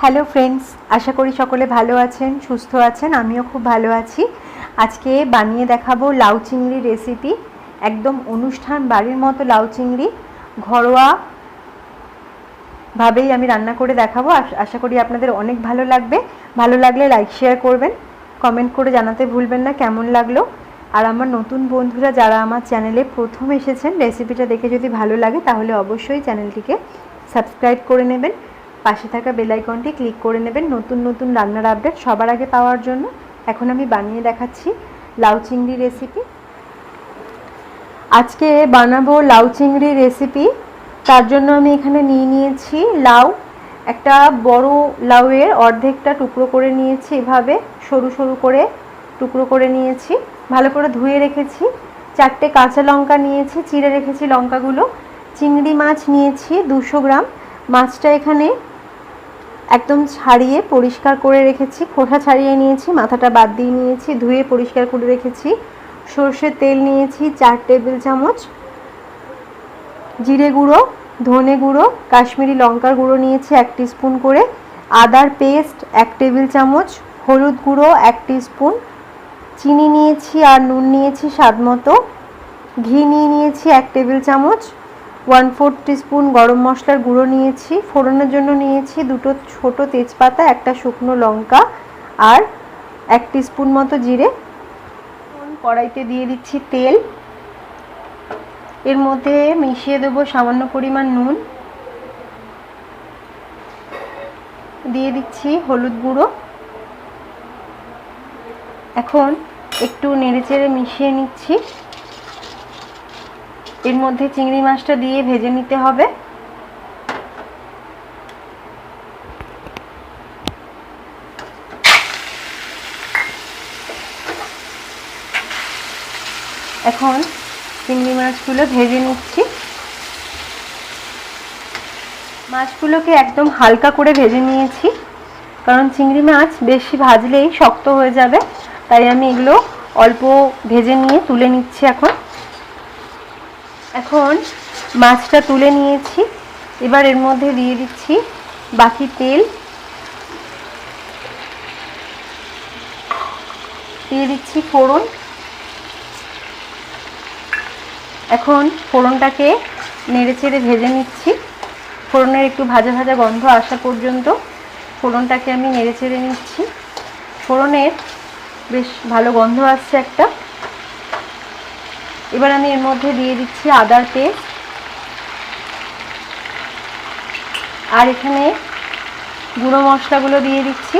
Hello friends আশা করি সকলে ভালো আছেন, সুস্থ আছেন, আমিও খুব ভালো আছি। আজকে বানিয়ে দেখাবো লাউ চিংড়ি রেসিপি একদম অনুষ্ঠান বাড়ির মতো লাউ চিংড়ি। ঘরোয়া ভাবেই আমি রান্না করে দেখাবো। আশ- করি আপনাদের অনেক ভালো লাগবে। ভালো লাগলে লাইক শেয়ার করবেন। কমেন্ট করে জানাতে ভুলবেন না, কেমন লাগল? আর আমার নতুন বন্ধুরা যারা আমার চ্যানেলে প্রথম এসেছেন রেসিপিটা দেখে যদি ভালো লাগে, তাহলে অবশ্যই চ্যানেলটিকে সাবস্ক্রাইব করে নেবেন। পাশে থাকা বেল আইকনটি ক্লিক করে নেবেন নতুন নতুন রান্নার আপডেট সবার আগে পাওয়ার জন্য। এখন আমি বানিয়ে দেখাচ্ছি লাউ চিংড়ি রেসিপি আজকে বানাবো লাউ চিংড়ি রেসিপি তার জন্য আমি এখানে নিয়ে নিয়েছি লাউ। একটা বড় লাউয়ের অর্ধেকটা টুকরো করে নিয়েছি এভাবে, সরু সরু করে টুকরো করে নিয়েছি। ভালো করে ধুয়ে রেখেছি। চারটে কাঁচা লঙ্কা নিয়েছি, চিড়ে রেখেছি লঙ্কাগুলো। চিংড়ি মাছ নিয়েছি দুশো গ্রাম। মাছটা এখানে একদম ছাড়িয়ে পরিষ্কার করে রেখেছি, খোসা ছাড়িয়ে নিয়েছি, মাথাটা বাদ দিয়ে নিয়েছি, ধুয়ে পরিষ্কার করে রেখেছি, সর্ষের তেল নিয়েছি, চার টেবিল চামচ, জিরে গুঁড়ো, ধনে গুঁড়ো, কাশ্মীরি লঙ্কার গুঁড়ো নিয়েছি এক স্পুন করে, আদার পেস্ট এক টেবিল চামচ, হলুদ গুঁড়ো এক স্পুন চিনি নিয়েছি আর নুন নিয়েছি স্বাদ মতো, ঘি নিয়ে নিয়েছি এক টেবিল চামচ ওয়ান ফোর স্পুন গরম মশলার গুঁড়ো নিয়েছি। ফোড়নের জন্য নিয়েছি দুটো ছোট তেজপাতা, একটা শুকনো লঙ্কা আর এক স্পুন মতো জিরে। কড়াইতে দিয়ে দিচ্ছি তেল। এর মধ্যে মিশিয়ে দেবো সামান্য পরিমাণ নুন। দিয়ে দিচ্ছি হলুদ গুঁড়ো। এখন একটু নেড়েচেড়ে মিশিয়ে নিচ্ছি। এর মধ্যে চিংড়ি মাছটা দিয়ে ভেজে নিতে হবে। এখন চিংড়ি মাছগুলো ভেজে নিচ্ছি। মাছগুলোকে একদম হালকা করে ভেজে নিয়েছি, কারণ চিংড়ি মাছ বেশি ভাজলেই শক্ত হয়ে যাবে, তাই আমি এগুলো অল্প ভেজে নিয়ে তুলে নিচ্ছি এখন। এখন মাছটা তুলে নিয়েছি। এবার এর মধ্যে দিয়ে দিচ্ছি বাকি তেল। দিয়ে দিচ্ছি ফোড়ন। এখন ফোড়নটাকে নেড়ে চেড়ে ভেজে নিচ্ছি। ফোড়নের একটু ভাজা ভাজা গন্ধ আসা পর্যন্ত ফোড়নটাকে আমি নেড়ে চেড়ে নিচ্ছি। ফোড়নের বেশ ভালো গন্ধ আসছে একটা। এবার আমি এর মধ্যে দিয়ে দিচ্ছি আদার পেস্ট। আর এখানে গুঁড়ো মশলাগুলো দিয়ে দিচ্ছি।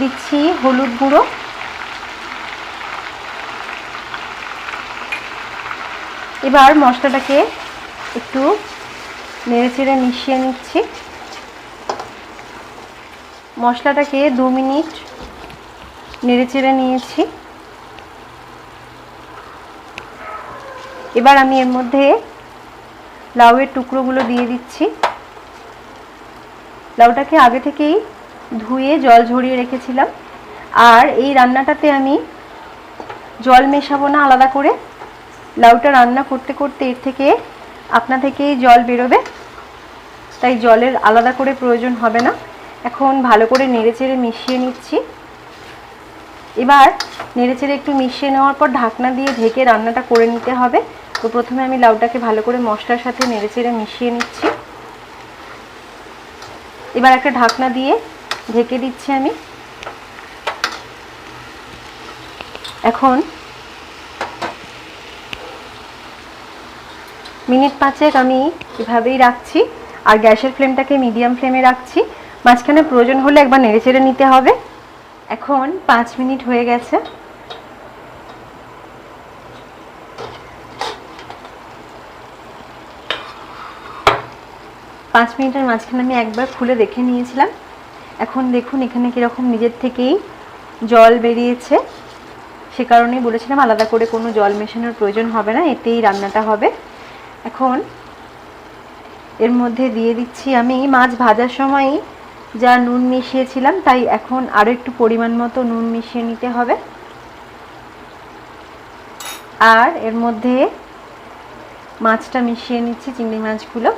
দিচ্ছি হলুদ গুঁড়ো। এবার মশলাটাকে একটু নেড়েচেড়ে মিশিয়ে নিচ্ছি। মশলাটাকে দু মিনিট নেড়েচেড়ে নিয়েছি। এবার আমি এর মধ্যে লাউয়ের টুকরোগুলো দিয়ে দিচ্ছি। লাউটাকে আগে থেকেই ধুয়ে জল ঝরিয়ে রেখেছিলাম। আর এই রান্নাটাতে আমি জল মেশাবো না আলাদা করে। লাউটা রান্না করতে করতে এর থেকে আপনা থেকেই জল বেরোবে। তাই জলের আলাদা করে প্রয়োজন হবে না। এখন ভালো করে নেড়েচেড়ে মিশিয়ে নিচ্ছি। এবার নেড়েচেড়ে একটু মিশিয়ে নেওয়ার পর ঢাকনা দিয়ে ঢেকে রান্নাটা করে নিতে হবে। তো প্রথমে আমি লাউটাকে ভালো করে মশলার সাথে নেড়েচেড়ে মিশিয়ে নিচ্ছি। এবার একটা ঢাকনা দিয়ে ঢেকে দিচ্ছি আমি। এখন মিনিট পাঁচেক আমি এভাবেই রাখছি আর গ্যাসের ফ্লেমটাকে মিডিয়াম ফ্লেমে রাখছি। মাঝখানে প্রয়োজন হলে একবার নেড়েচেড়ে নিতে হবে। এখন পাঁচ মিনিট হয়ে গেছে। পাঁচ মিনিটের মাঝখানে আমি একবার খুলে দেখে নিয়েছিলাম। এখন দেখুন এখানে কীরকম নিজের থেকেই জল বেরিয়েছে। সে কারণেই বলেছিলাম আলাদা করে কোনো জল মেশানোর প্রয়োজন হবে না, এতেই রান্নাটা হবে। এখন এর মধ্যে দিয়ে দিচ্ছি আমি মাছ ভাজার সময়ই যা নুন মিশিয়েছিলাম, তাই এখন আরও একটু পরিমাণ মতো নুন মিশিয়ে নিতে হবে। আর এর মধ্যে মাছটা মিশিয়ে নিচ্ছি, চিংড়ি মাছগুলো।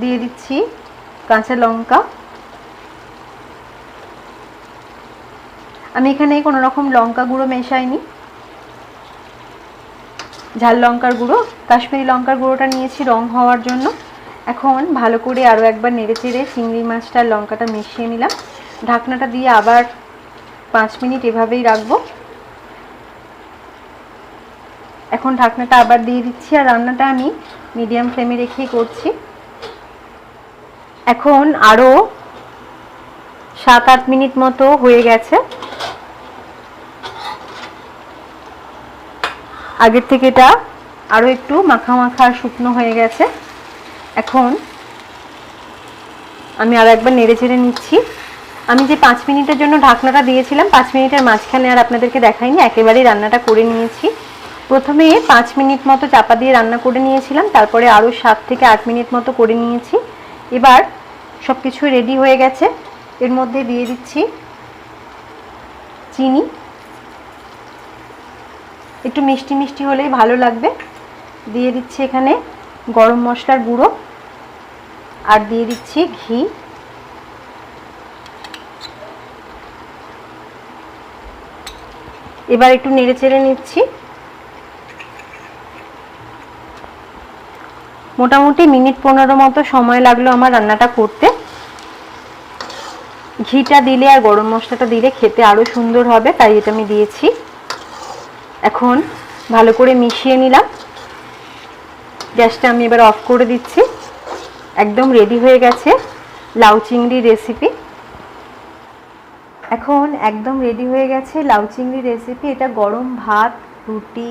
দিয়ে দিচ্ছি কাঁচা লঙ্কা। আমি এখানে কোনো রকম লঙ্কা গুঁড়ো মেশাইনি। ঝাল লঙ্কার গুঁড়ো, কাশ্মীরি লঙ্কার গুঁড়োটা নিয়েছি রং হওয়ার জন্য। এখন ভালো করে আরও একবার নেড়ে চেড়ে চিংড়ি মাছটা লঙ্কাটা মিশিয়ে নিলাম। ঢাকনাটা দিয়ে আবার পাঁচ মিনিট এভাবেই রাখব। এখন ঢাকনাটা আবার দিয়ে দিচ্ছি আর রান্নাটা আমি মিডিয়াম ফ্লেমে রেখেই করছি। এখন আরও সাত আট মিনিট মতো হয়ে গেছে। আগের থেকে এটা আরও একটু মাখা মাখা শুকনো হয়ে গেছে। এখন আমি আর একবার নেড়ে চেড়ে নিচ্ছি। আমি যে পাঁচ মিনিটের জন্য ঢাকনাটা দিয়েছিলাম, পাঁচ মিনিটের মাঝখানে আর আপনাদেরকে দেখাইনি, একেবারেই রান্নাটা করে নিয়েছি। প্রথমে পাঁচ মিনিট মতো চাপা দিয়ে রান্না করে নিয়েছিলাম, তারপরে আরও সাত থেকে আট মিনিট মতো করে নিয়েছি। এবার সব কিছু রেডি হয়ে গেছে। এর মধ্যে দিয়ে দিচ্ছি চিনি। একটু মিষ্টি মিষ্টি হলেই ভালো লাগবে। দিয়ে দিচ্ছি এখানে গরম মশলার গুঁড়ো আর দিয়ে দিচ্ছি ঘি। এবার একটু নেড়ে চেড়ে নিচ্ছি। মোটামুটি মিনিট পনেরো মতো সময় লাগল আমার রান্নাটা করতে। ঘিটা দিলে আর গরম মশলাটা দিলে খেতে আরও সুন্দর হবে, তাই এটা আমি দিয়েছি। এখন ভালো করে মিশিয়ে নিলাম। গ্যাসটা আমি এবার অফ করে দিচ্ছি। একদম রেডি হয়ে গেছে লাউ চিংড়ি রেসিপি এখন একদম রেডি হয়ে গেছে লাউ চিংড়ি রেসিপি এটা গরম ভাত, রুটি,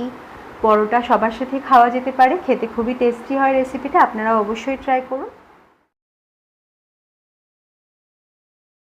পরোটা সবার সাথে খাওয়া যেতে পারে। খেতে খুবই টেস্টি হয় রেসিপিটা আপনারা অবশ্যই ট্রাই করুন।